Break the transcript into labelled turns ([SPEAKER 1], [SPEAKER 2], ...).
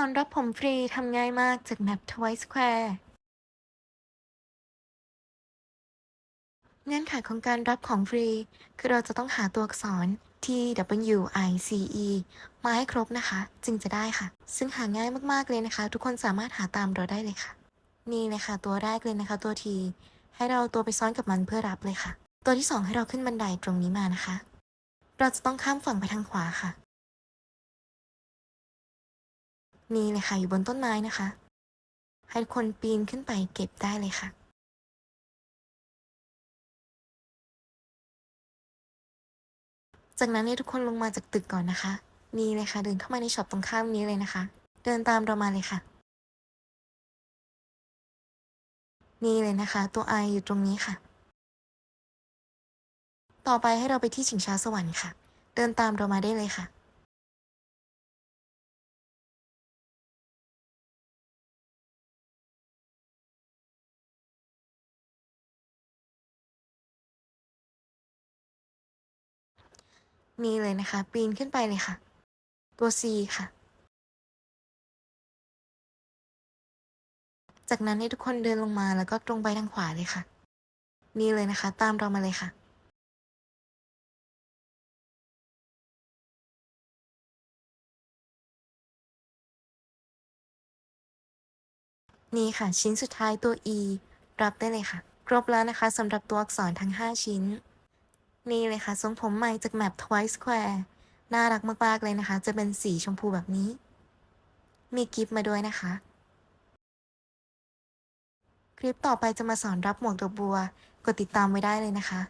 [SPEAKER 1] สอนรับผมฟรีทำง่ายมากจากแมป Twice Square เงื่อนไขของการรับของฟรี คือเราจะต้องหาตัวอักษร T W I C E มาให้ครบนะคะ จึงจะได้ค่ะ ซึ่งหาง่ายมากๆเลยนะคะ ทุกคนสามารถหาตามเราได้เลยค่ะ นี่เลยค่ะ ตัวแรกเลยนะคะ ตัว T ให้เราเอาตัวไปซ้อนกับมันเพื่อรับเลยค่ะ ตัวที่สองให้เราขึ้นบันไดตรงนี้มานะคะ เราจะต้องข้ามฝั่งไปทางขวาค่ะ นี่เลยค่ะอยู่บนต้นไม้นะคะ ให้ทุกคนปีนขึ้นไปเก็บได้เลยค่ะจากนั้นเนี่ยทุกคนลงมาจากตึกก่อนนะคะ นี่เลยค่ะ เดินเข้ามาในช็อปตรงข้ามนี้เลยนะคะ เดินตามเรามาเลยค่ะ นี่เลยนะคะ ตัว I อยู่ตรงนี้ค่ะ ต่อไปให้เราไปที่ชิงช้าสวรรค์ค่ะ เดินตามเรามาได้เลยค่ะ นี่เลยนะคะ ปีนขึ้นไปเลยค่ะ ตัว C ค่ะ จากนั้นให้ทุกคนเดินลงมาแล้วก็ตรงไปทางขวาเลยค่ะ นี่เลยนะคะ ตามเรามาเลยค่ะ นี่ค่ะ ชิ้นสุดท้ายตัว E รับได้เลยค่ะ ครบแล้วนะคะสำหรับตัวอักษรทั้ง 5 ชิ้น นี่เลยค่ะทรงผมใหม่จากแมป Twice Square น่ารักมากๆเลยนะคะ จะเป็นสีชมพูแบบนี้ มีกิฟต์มาด้วยนะคะ คลิปต่อไปจะมาสอนรับหมวกดอกบัว กดติดตามไว้ได้เลยนะคะ